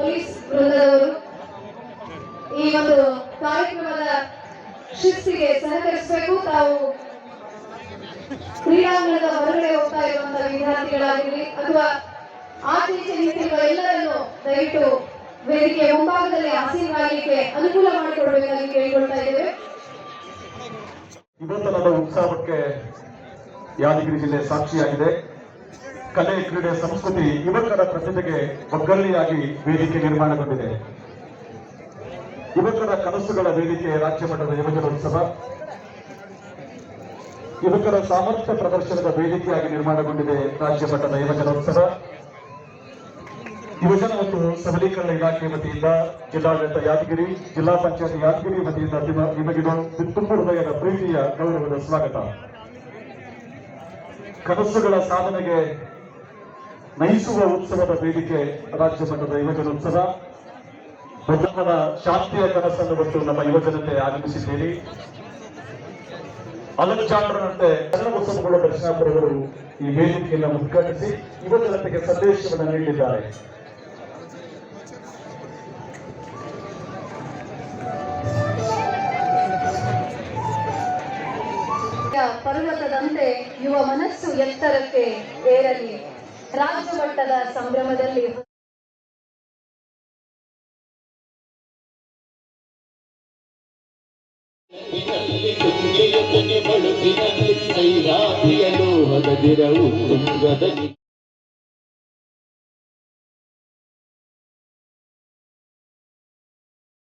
Police ವೃಂದದವರು ಈ ಒಂದು ಕಾರ್ಯಕ್ರಮದ ಶಿಸ್ತಿಗೆ ಸಹಕರಿಸಬೇಕು. ತಾವು ಕ್ರೀಡಾಂಗಣದ ಹೊರಗಡೆ ಹೋಗ್ತಾ ಇರುವಂತಹ ವಿದ್ಯಾರ್ಥಿಗಳಾಗಿರಲಿ ಅಥವಾ ಆಚೀಚೆ ನಿಂತಿರುವ ಎಲ್ಲರನ್ನು ದಯವಿಟ್ಟು ವೇದಿಕೆಯ ಮುಂಭಾಗದಲ್ಲಿ ಹಸಿರಾಗಲಿಕ್ಕೆ ಅನುಕೂಲ ಮಾಡಿಕೊಡಬೇಕಾಗಿ ಕೇಳಿಕೊಳ್ತಾ ಇದ್ದೇವೆ. ಯುವತನದ ಉತ್ಸಾಹಕ್ಕೆ ಯಾದಗಿರಿ ಜಿಲ್ಲೆ ಸಾಕ್ಷಿಯಾಗಿದೆ. ಕಲೆ ಕ್ರೀಡೆ ಸಂಸ್ಕೃತಿ ಯುವಕರ ಪ್ರತಿಭೆಗೆ ಒಗ್ಗರಣೆಯಾಗಿ ವೇದಿಕೆ ನಿರ್ಮಾಣಗೊಂಡಿದೆ. ಯುವಕರ ಕನಸುಗಳ ವೇದಿಕೆ ರಾಜ್ಯ ಮಟ್ಟದ ಯುವಜನೋತ್ಸವ. ಯುವಕರ ಸಾಮರ್ಥ್ಯ ಪ್ರದರ್ಶನದ ವೇದಿಕೆಯಾಗಿ ನಿರ್ಮಾಣಗೊಂಡಿದೆ ರಾಜ್ಯ ಮಟ್ಟದ ಯುವಜನೋತ್ಸವ. ಯುವಜನ ಮತ್ತು ಸಬಲೀಕರಣ ಇಲಾಖೆ ವತಿಯಿಂದ ಜಿಲ್ಲಾಡಳಿತ ಯಾದಗಿರಿ, ಜಿಲ್ಲಾ ಪಂಚಾಯತ್ ಯಾದಗಿರಿ ವತಿಯಿಂದ ನಿಮಗಿರುವ ತುಂಬ ಹೃದಯದ ಪ್ರೀತಿಯ ಗೌರವದ ಸ್ವಾಗತ. ಕನಸುಗಳ ಸಾಧನೆಗೆ ನಯಿಸುವ ಉತ್ಸವದ ವೇದಿಕೆ ರಾಜ್ಯ ಮಟ್ಟದ ಯುವಜನೋತ್ಸವ. ಬದುಕನ ಶಾಂತಿಯ ಕನಸನ್ನು ಹೊತ್ತು ನಮ್ಮ ಯುವಜನತೆ ಆಗಮಿಸಿದ್ದೀರಿ ಅಲೆಕ್ಸಾಂಡರ್ನಂತೆ ಎಲ್ಲ ಉತ್ಸವಗಳ ದರ್ಶನಾಪುರವರು ಈ ವೇದಿಕೆಯನ್ನು ಉದ್ಘಾಟಿಸಿ ಯುವಜನತೆಗೆ ಸಂದೇಶವನ್ನು ನೀಡಿದ್ದಾರೆ. ಪರ್ವತದಂತೆ ಯುವ ಮನಸ್ಸು ಎತ್ತರಕ್ಕೆ ಏರಲಿ. ರಾಜ್ಯ ಮಟ್ಟದ ಸಂಭ್ರಮದಲ್ಲಿ ಸೈರಾತಿಯ ಲೋಹದ ದಿರವು ತುಂಗದಲ್ಲಿ